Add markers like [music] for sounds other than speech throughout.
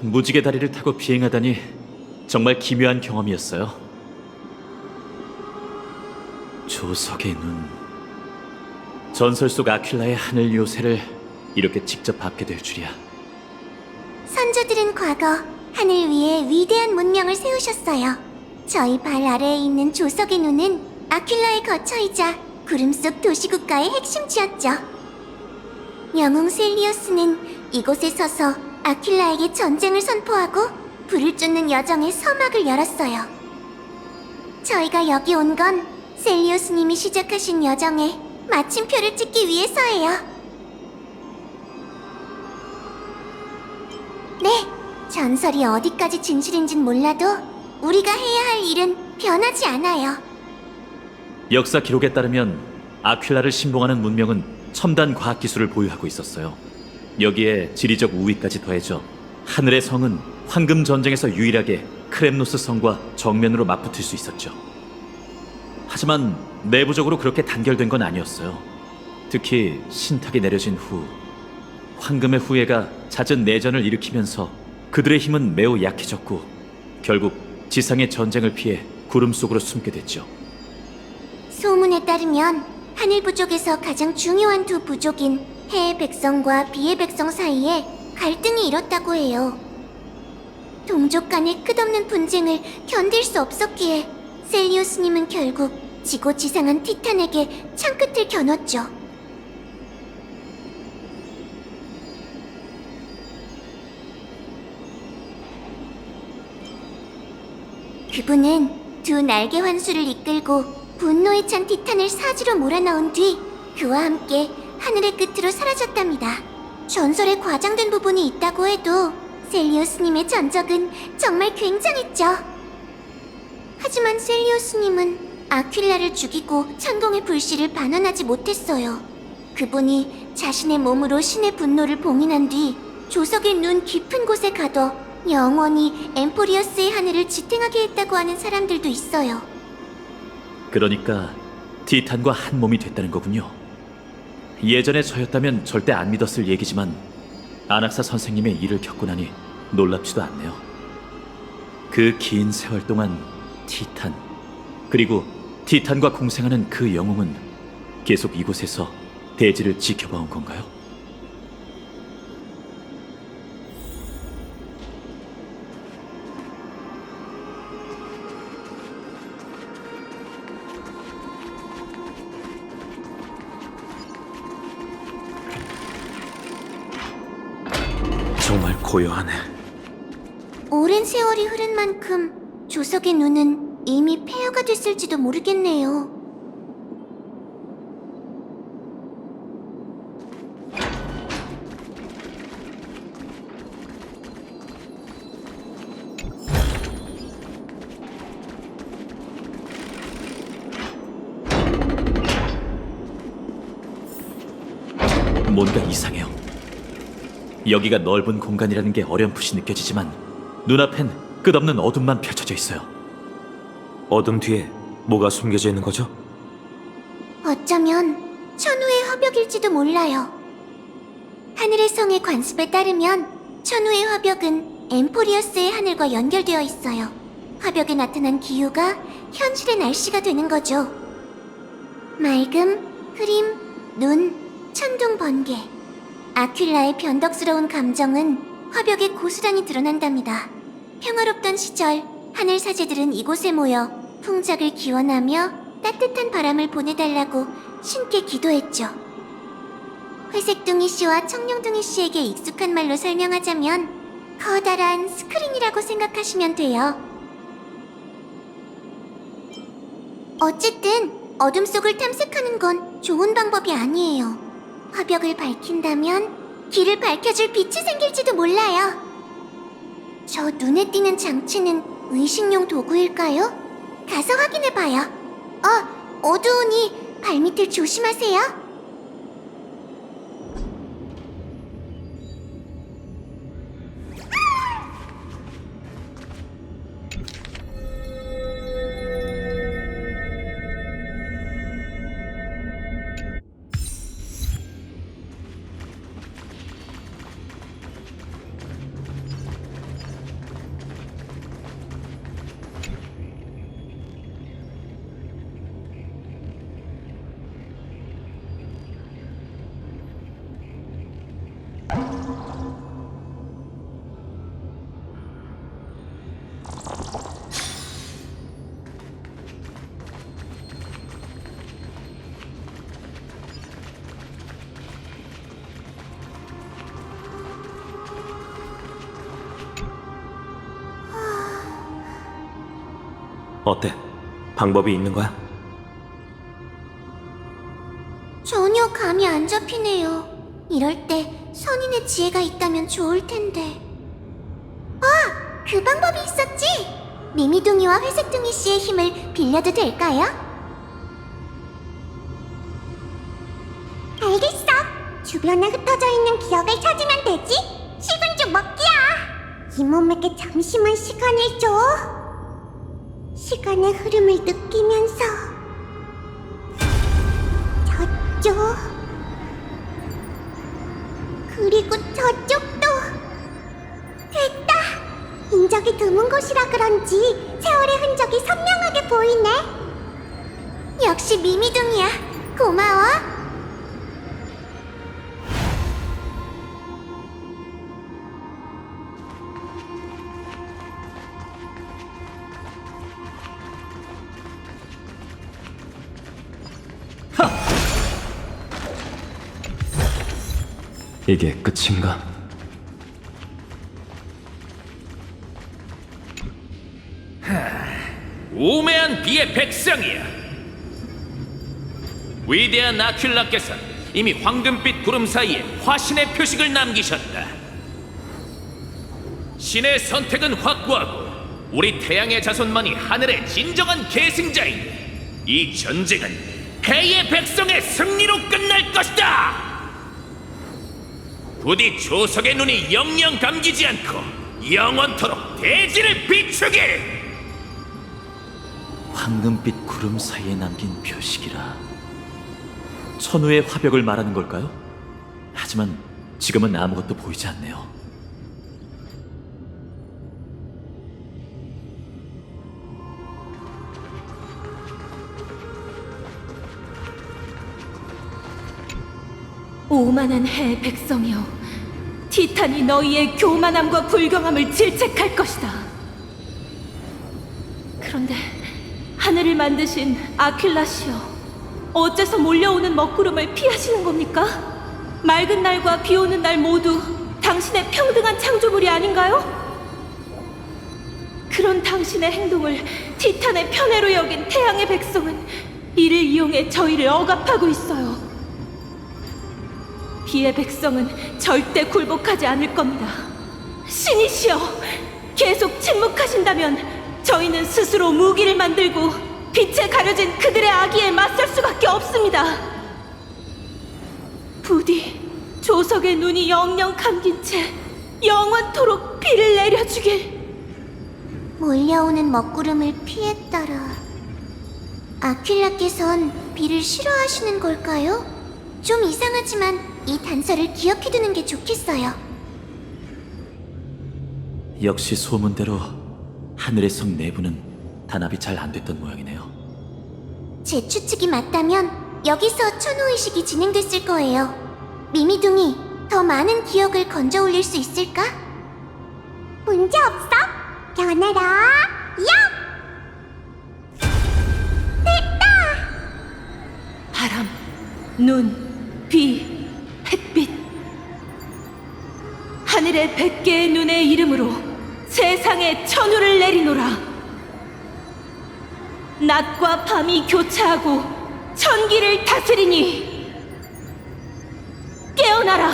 무지개 다리를 타고 비행하다니 정말 기묘한 경험이었어요. 조석의 눈. 전설 속 아퀴라의 하늘 요새를 이렇게 직접 밟게 될 줄이야. 선조들은 과거 하늘 위에 위대한 문명을 세우셨어요. 저희 발 아래에 있는 조석의 눈은 아킬라의 거처이자 구름 속 도시국가의 핵심지였죠. 영웅 셀리오스는 이곳에 서서 아킬라에게 전쟁을 선포하고 불을 쫓는 여정의 서막을 열었어요. 저희가 여기 온 건 셀리오스님이 시작하신 여정에 마침표를 찍기 위해서예요. 네, 전설이 어디까지 진실인진 몰라도 우리가 해야 할 일은 변하지 않아요. 역사 기록에 따르면 아퀴라를 신봉하는 문명은 첨단 과학 기술을 보유하고 있었어요. 여기에 지리적 우위까지 더해져 하늘의 성은 황금 전쟁에서 유일하게 크렘노스 성과 정면으로 맞붙을 수 있었죠. 하지만 내부적으로 그렇게 단결된 건 아니었어요. 특히 신탁이 내려진 후 황금의 후예가 잦은 내전을 일으키면서 그들의 힘은 매우 약해졌고 결국 지상의 전쟁을 피해 구름 속으로 숨게 됐죠. 소문에 따르면 하늘 부족에서 가장 중요한 두 부족인 해의 백성과 비의 백성 사이에 갈등이 일었다고 해요. 동족 간의 끝없는 분쟁을 견딜 수 없었기에 셀리우스님은 결국 지고 지상한 티탄에게 창끝을 겨눴죠. 그분은 두 날개 환수를 이끌고 분노에 찬 티탄을 사지로 몰아넣은 뒤 그와 함께 하늘의 끝으로 사라졌답니다. 전설에 과장된 부분이 있다고 해도 셀리오스님의 전적은 정말 굉장했죠. 하지만 셀리오스님은 아퀴라를 죽이고 천공의 불씨를 반환하지 못했어요. 그분이 자신의 몸으로 신의 분노를 봉인한 뒤 조석의 눈 깊은 곳에 가둬 영원히 엠포리어스의 하늘을 지탱하게 했다고 하는 사람들도 있어요. 그러니까 티탄과 한 몸이 됐다는 거군요. 예전에 저였다면 절대 안 믿었을 얘기지만 아낙사 선생님의 일을 겪고 나니 놀랍지도 않네요. 그 긴 세월 동안 티탄 그리고 티탄과 공생하는 그 영웅은 계속 이곳에서 대지를 지켜봐온 건가요? 고요하네. 오랜 세월이 흐른 만큼 조석의 눈은 이미 폐허가 됐을지도 모르겠네요. 뭔가 이상해요. 여기가 넓은 공간이라는 게 어렴풋이 느껴지지만 눈앞엔 끝없는 어둠만 펼쳐져 있어요. 어둠 뒤에 뭐가 숨겨져 있는 거죠? 어쩌면 천우의 화벽일지도 몰라요. 하늘의 성의 관습에 따르면 천우의 화벽은 엠포리어스의 하늘과 연결되어 있어요. 화벽에 나타난 기후가 현실의 날씨가 되는 거죠. 맑음, 흐림, 눈, 천둥, 번개. 아퀴라의 변덕스러운 감정은 화벽에 고스란히 드러난답니다. 평화롭던 시절 하늘 사제들은 이곳에 모여 풍작을 기원하며 따뜻한 바람을 보내달라고 신께 기도했죠. 회색둥이 씨와 청룡둥이 씨에게 익숙한 말로 설명하자면 커다란 스크린이라고 생각하시면 돼요. 어쨌든 어둠 속을 탐색하는 건 좋은 방법이 아니에요. 화벽을 밝힌다면 길을 밝혀줄 빛이 생길지도 몰라요. 저 눈에 띄는 장치는 의식용 도구일까요? 가서 확인해봐요. 어, 어두우니 발밑을 조심하세요. 어때? 방법이 있는 거야? 전혀 감이 안 잡히네요. 이럴 때 선인의 지혜가 있다면 좋을 텐데. 아, 그 방법이 있었지. 미미둥이와 회색둥이 씨의 힘을 빌려도 될까요? 알겠어. 주변에 흩어져 있는 기억을 찾으면 되지. 식은 좀 먹기야. 이 몸에게 잠시만 시간을 줘. 시간의 흐름을 느끼면서. 저쪽 그리고 저쪽도 됐다. 인적이 드문 곳이라 그런지 세월의 흔적이 선명하게 보이네. 역시 미미둥이야. 고마워 이게 끝인가? 우매한 비의 백성이야. 위대한 아큘라께서 이미 황금빛 구름 사이에 화신의 표식을 남기셨다. 신의 선택은 확고하고 우리 태양의 자손만이 하늘의 진정한 계승자이니 이 전쟁은 해의 백성의 승리로 끝날 것이다. 부디 조석의 눈이 영영 감기지 않고 영원토록 대지를 비추길. 황금빛 구름 사이에 남긴 표식이라. 천우의 화벽을 말하는 걸까요? 하지만 지금은 아무것도 보이지 않네요. 오만한 해 백성이여 티탄이 너희의 교만함과 불경함을 질책할 것이다 그런데 하늘을 만드신 아킬라시여 어째서 몰려오는 먹구름을 피하시는 겁니까? 맑은 날과 비 오는 날 모두 당신의 평등한 창조물이 아닌가요? 그런 당신의 행동을 티탄의 편애로 여긴 태양의 백성은 이를 이용해 저희를 억압하고 있어요. 비의 백성은 절대 굴복하지 않을 겁니다. 신이시여, 계속 침묵하신다면 저희는 스스로 무기를 만들고 빛에 가려진 그들의 악의에 맞설 수밖에 없습니다. 부디 조석의 눈이 영영 감긴 채 영원토록 비를 내려주길. 몰려오는 먹구름을 피했더라. 아킬라께선 비를 싫어하시는 걸까요? 좀 이상하지만 이 단서를 기억해두는 게 좋겠어요. 역시 소문대로 하늘의 성 내부는 단합이 잘 안 됐던 모양이네요. 제 추측이 맞다면 여기서 천호의식이 진행됐을 거예요. 미미둥이 더 많은 기억을 건져 올릴 수 있을까? 문제 없어. 겨내라. 야! 바람, 눈, 비, 하늘의 백 개의 눈의 이름으로 세상에 천우를 내리노라. 낮과 밤이 교차하고 천기를 다스리니 깨어나라,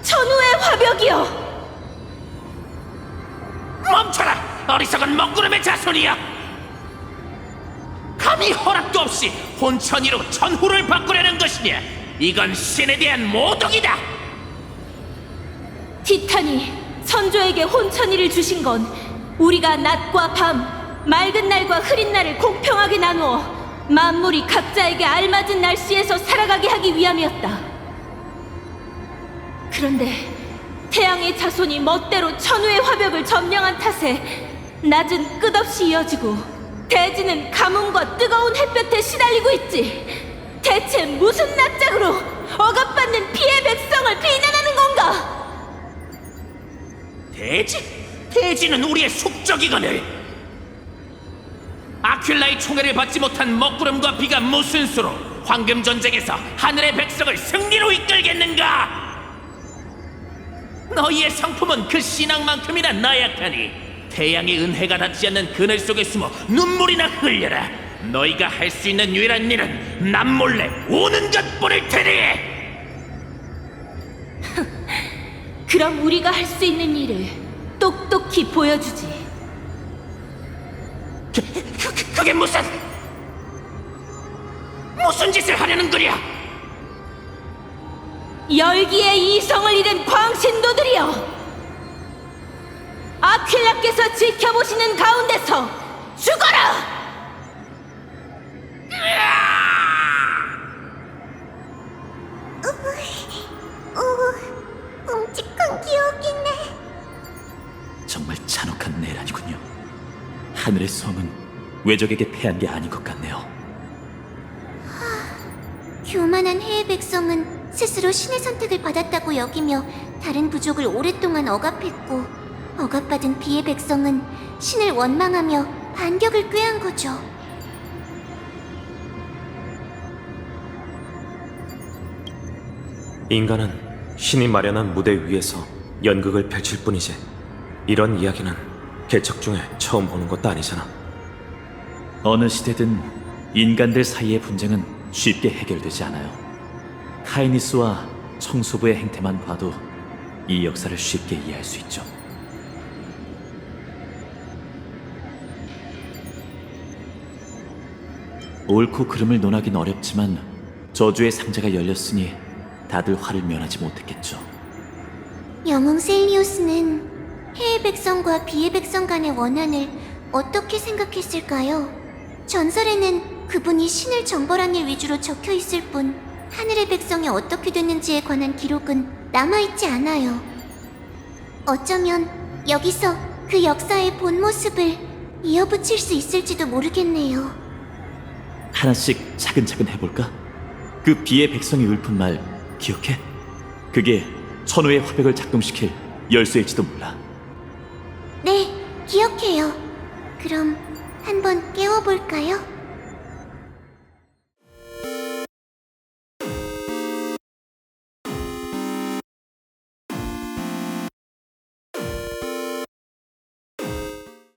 천우의 화벽이여. 멈춰라! 어리석은 먹구름의 자손이야! 감히 허락도 없이 혼천이로 천후를 바꾸려는 것이냐? 이건 신에 대한 모독이다! 티탄이 선조에게 혼천이를 주신 건 우리가 낮과 밤, 맑은 날과 흐린 날을 공평하게 나누어 만물이 각자에게 알맞은 날씨에서 살아가게 하기 위함이었다. 그런데 태양의 자손이 멋대로 천우의 화벽을 점령한 탓에 낮은 끝없이 이어지고 대지는 가뭄과 뜨거운 햇볕에 시달리고 있지. 대체 무슨 낯짝으로 억압받는 피해 대지? 대지는 우리의 숙적이거늘. 아퀴라의 총애를 받지 못한 먹구름과 비가 무슨 수로 황금 전쟁에서 하늘의 백성을 승리로 이끌겠는가? 너희의 성품은 그 신앙만큼이나 나약하니 태양의 은혜가 닿지 않는 그늘 속에 숨어 눈물이나 흘려라. 너희가 할 수 있는 유일한 일은 남 몰래 우는 것뿐일 테니. [laughs] 그럼 우리가 할 수 있는 일을 똑똑히 보여주지. 그, 그, 그게 무슨 무슨 짓을 하려는 거냐? 열기의 이성을 잃은 광신도들이여! 아퀴라께서 지켜보시는 가운데서 죽어라! 오, 하늘의 성은 외적에게 패한 게 아닌 것 같네요. 교만한 해의 백성은 스스로 신의 선택을 받았다고 여기며 다른 부족을 오랫동안 억압했고 억압받은 비의 백성은 신을 원망하며 반격을 꾀한 거죠. 인간은 신이 마련한 무대 위에서 연극을 펼칠 뿐이지. 이런 이야기는 개척 중에 처음 보는 것도 아니잖아. 어느 시대든 인간들 사이의 분쟁은 쉽게 해결되지 않아요. 카이니스와 청소부의 행태만 봐도 이 역사를 쉽게 이해할 수 있죠. 옳고 그름을 논하긴 어렵지만 저주의 상자가 열렸으니 다들 화를 면하지 못했겠죠. 영웅 셀리오스는 해의 백성과 비의 백성 간의 원한을 어떻게 생각했을까요? 전설에는 그분이 신을 정벌한 일 위주로 적혀 있을 뿐 하늘의 백성이 어떻게 됐는지에 관한 기록은 남아있지 않아요. 어쩌면 여기서 그 역사의 본 모습을 이어붙일 수 있을지도 모르겠네요. 하나씩 차근차근 해볼까? 그 비의 백성이 읊은 말 기억해? 그게 천호의 화백을 작동시킬 열쇠일지도 몰라. 네, 기억해요. 그럼 한번 깨워볼까요?